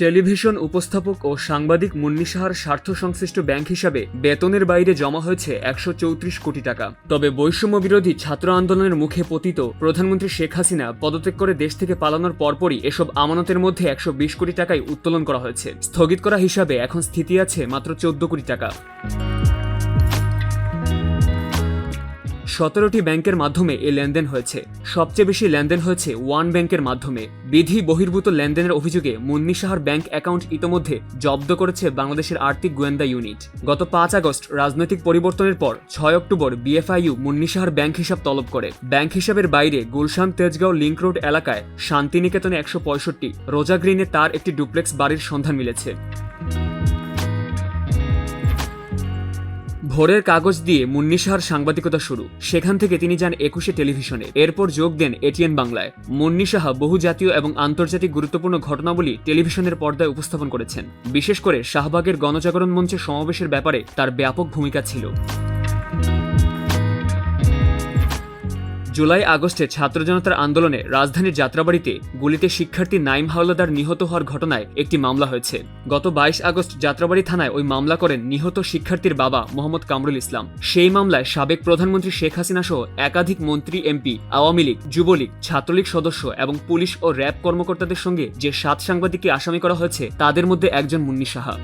Television উপস্থাপক ও সাংবাদিক মুন্নি সাহার স্বার্থ সংশ্লিষ্ট ব্যাংক হিসাবে বেতনের বাইরে জমা হয়েছে একশো চৌত্রিশ কোটি টাকা। তবে বৈষম্য বিরোধী ছাত্র আন্দোলনের মুখে পতিত প্রধানমন্ত্রী শেখ হাসিনা পদত্যাগ করে দেশ থেকে পালানোর পরপরই এসব আমানতের মধ্যে একশো বিশ কোটি টাকায় উত্তোলন করা হয়েছে। স্থগিত করা হিসাবে এখন স্থিতি আছে মাত্র চোদ্দ কোটি টাকা। সতেরোটি ব্যাংকের মাধ্যমে এই লেনদেন হয়েছে। সবচেয়ে বেশি লেনদেন হয়েছে ওয়ান ব্যাংকের মাধ্যমে। বিধি বহির্ভূত লেনদেনের অভিযোগে মুন্নি সাহার ব্যাংক অ্যাকাউন্ট ইতোমধ্যে জব্দ করেছে বাংলাদেশের আর্থিক গোয়েন্দা ইউনিট। গত পাঁচ আগস্ট রাজনৈতিক পরিবর্তনের পর ছয় অক্টোবর বিএফআইইউ মুন্নি সাহার ব্যাংক হিসাব তলব করে। ব্যাংক হিসাবের বাইরে গুলশান, তেজগাঁও, লিঙ্ক রোড এলাকায় শান্তিনিকেতনে একশো পঁয়ষট্টি রোজা গ্রিনে তার একটি ডুপ্লেক্স বাড়ির সন্ধান মিলেছে। ভোরের কাগজ দিয়ে মুন্নিশাহার সাংবাদিকতা শুরু। সেখান থেকে তিনি যান একুশে টেলিভিশনে। এরপর যোগ দেন এটিএন বাংলায়। মুন্নিশাহা বহু জাতীয় এবং আন্তর্জাতিক গুরুত্বপূর্ণ ঘটনাবলী টেলিভিশনের পর্দায় উপস্থাপন করেছেন। বিশেষ করে শাহবাগের গণজাগরণ মঞ্চে সমাবেশের ব্যাপারে তার ব্যাপক ভূমিকা ছিল। জুলাই আগস্টে ছাত্র জনতার আন্দোলনে রাজধানীর যাত্রাবাড়িতে গুলিতে শিক্ষার্থী নাইম হাওলাদার নিহত হওয়ার ঘটনায় একটি মামলা হয়েছে। গত বাইশ আগস্ট যাত্রাবাড়ি থানায় ওই মামলা করেন নিহত শিক্ষার্থীর বাবা মোহাম্মদ কামরুল ইসলাম। সেই মামলায় সাবেক প্রধানমন্ত্রী শেখ হাসিনা সহ একাধিক মন্ত্রী, এমপি, আওয়ামী লীগ, যুবলীগ, ছাত্রলীগ সদস্য এবং পুলিশ ও র্যাব কর্মকর্তাদের সঙ্গে যে সাত সাংবাদিককে আসামি করা হয়েছে, তাদের মধ্যে একজন মুন্নি সাহা।